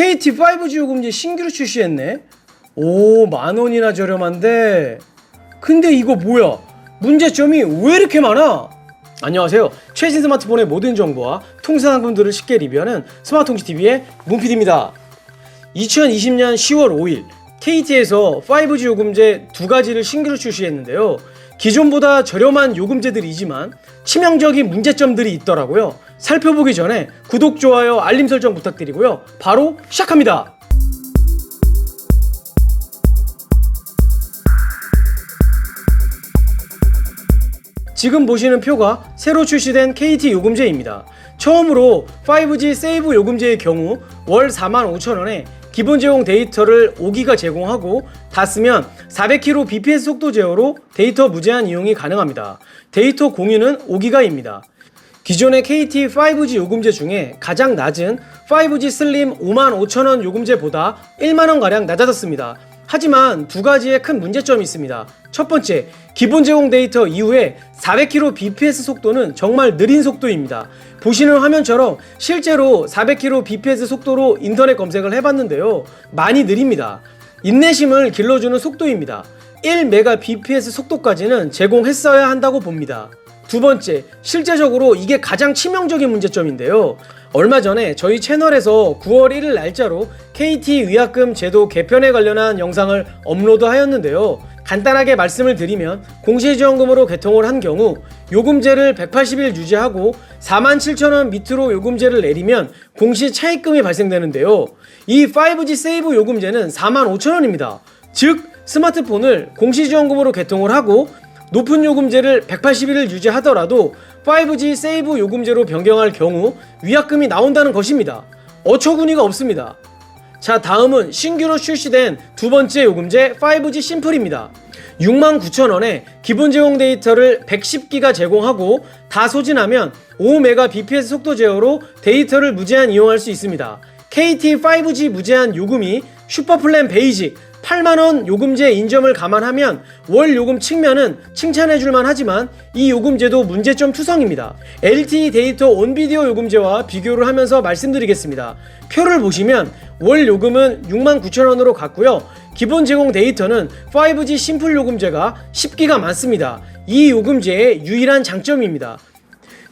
KT 5G 요금제 신규로 출시했네. 오, 만 원이나 저렴한데. 근데 이거 뭐야? 문제점이 왜 이렇게 많아? 안녕하세요. 최신 스마트폰의 모든 정보와 통상 상품들을 쉽게 리뷰하는 스마트통신TV의 문PD입니다. 2020년 10월 5일 KT에서 5G 요금제 두 가지를 신규로 출시했는데요. 기존보다 저렴한 요금제들이지만 치명적인 문제점들이 있더라고요. 살펴보기 전에 구독, 좋아요, 알림 설정 부탁드리고요. 바로 시작합니다. 지금 보시는 표가 새로 출시된 KT 요금제입니다. 처음으로 5G 세이브 요금제의 경우 월 45,000원에 기본 제공 데이터를 5기가 제공하고 다 쓰면 400km bps 속도 제어로 데이터 무제한 이용이 가능합니다. 데이터 공유는 5기가입니다. 기존의 KT 5G 요금제 중에 가장 낮은 5G 슬림 55,000원 요금제보다 1만원가량 낮아졌습니다. 하지만 두 가지의 큰 문제점이 있습니다. 첫 번째, 기본 제공 데이터 이후에 400km bps 속도는 정말 느린 속도입니다. 보시는 화면처럼 실제로 400km bps 속도로 인터넷 검색을 해봤는데요. 많이 느립니다. 인내심을 길러주는 속도입니다. 1mbps 속도까지는 제공했어야 한다고 봅니다. 두 번째, 실제적으로 이게 가장 치명적인 문제점인데요. 얼마 전에 저희 채널에서 9월 1일 날짜로 KT 위약금 제도 개편에 관련한 영상을 업로드하였는데요. 간단하게 말씀을 드리면 공시지원금으로 개통을 한 경우 요금제를 180일 유지하고 47,000원 밑으로 요금제를 내리면 공시 차입금이 발생되는데요. 이 5G 세이브 요금제는 45,000원입니다. 즉 스마트폰을 공시지원금으로 개통을 하고 높은 요금제를 180일을 유지하더라도 5G 세이브 요금제로 변경할 경우 위약금이 나온다는 것입니다. 어처구니가 없습니다. 자, 다음은 신규로 출시된 두 번째 요금제 5G 심플입니다. 69,000원에 기본 제공 데이터를 110기가 제공하고 다 소진하면 5mbps 속도 제어로 데이터를 무제한 이용할 수 있습니다. KT 5G 무제한 요금이 슈퍼플랜 베이직 8만원 요금제 인점을 감안하면 월 요금 측면은 칭찬해줄만 하지만 이 요금제도 문제점 투성입니다. LTE 데이터 온비디오 요금제와 비교를 하면서 말씀드리겠습니다. 표를 보시면 월 요금은 69,000원으로 갔고요. 기본 제공 데이터는 5G 심플 요금제가 10기가 많습니다. 이 요금제의 유일한 장점입니다.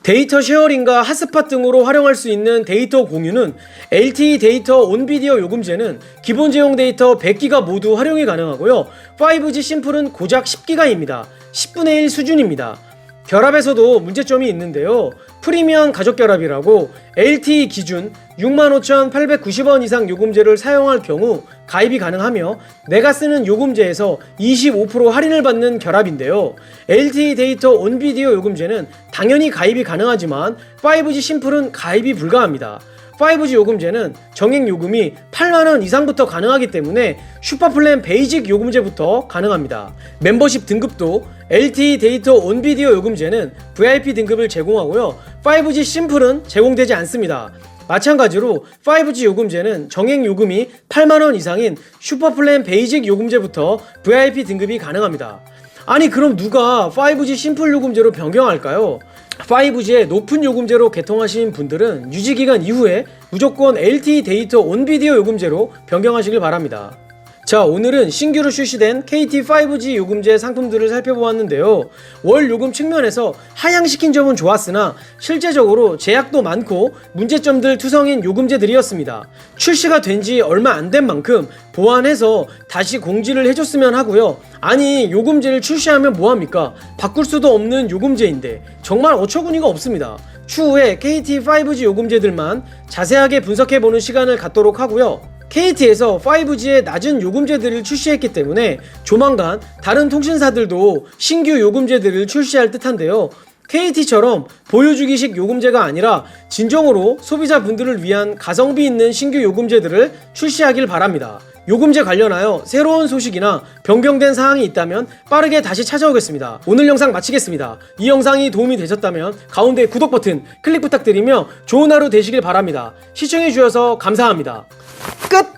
데이터 쉐어링과 핫스팟 등으로 활용할 수 있는 데이터 공유는 LTE 데이터 온비디오 요금제는 기본 제공 데이터 100기가 모두 활용이 가능하고요. 5G 심플은 고작 10기가입니다. 10분의 1 수준입니다. 결합에서도 문제점이 있는데요. 프리미엄 가족 결합이라고 LTE 기준 65,890원 이상 요금제를 사용할 경우 가입이 가능하며 내가 쓰는 요금제에서 25% 할인을 받는 결합인데요. LTE 데이터 온비디오 요금제는 당연히 가입이 가능하지만 5G 심플은 가입이 불가합니다. 5G 요금제는 정액 요금이 8만원 이상부터 가능하기 때문에 슈퍼플랜 베이직 요금제부터 가능합니다. 멤버십 등급도 LTE 데이터 온 비디오 요금제는 VIP 등급을 제공하고요. 5G 심플은 제공되지 않습니다. 마찬가지로 5G 요금제는 정액 요금이 8만원 이상인 슈퍼플랜 베이직 요금제부터 VIP 등급이 가능합니다. 아니 그럼 누가 5G 심플 요금제로 변경할까요? 5G의 높은 요금제로 개통하신 분들은 유지기간 이후에 무조건 LTE 데이터 온비디오 요금제로 변경하시길 바랍니다. 자, 오늘은 신규로 출시된 KT 5G 요금제 상품들을 살펴보았는데요. 월 요금 측면에서 하향시킨 점은 좋았으나 실제적으로 제약도 많고 문제점들 투성인 요금제들이었습니다. 출시가 된 지 얼마 안 된 만큼 보완해서 다시 공지를 해줬으면 하고요. 아니, 요금제를 출시하면 뭐합니까? 바꿀 수도 없는 요금제인데 정말 어처구니가 없습니다. 추후에 KT 5G 요금제들만 자세하게 분석해보는 시간을 갖도록 하고요. KT에서 5G의 낮은 요금제들을 출시했기 때문에 조만간 다른 통신사들도 신규 요금제들을 출시할 듯한데요. KT처럼 보여주기식 요금제가 아니라 진정으로 소비자분들을 위한 가성비 있는 신규 요금제들을 출시하길 바랍니다. 요금제 관련하여 새로운 소식이나 변경된 사항이 있다면 빠르게 다시 찾아오겠습니다. 오늘 영상 마치겠습니다. 이 영상이 도움이 되셨다면 가운데 구독 버튼 클릭 부탁드리며 좋은 하루 되시길 바랍니다. 시청해주셔서 감사합니다. 끝!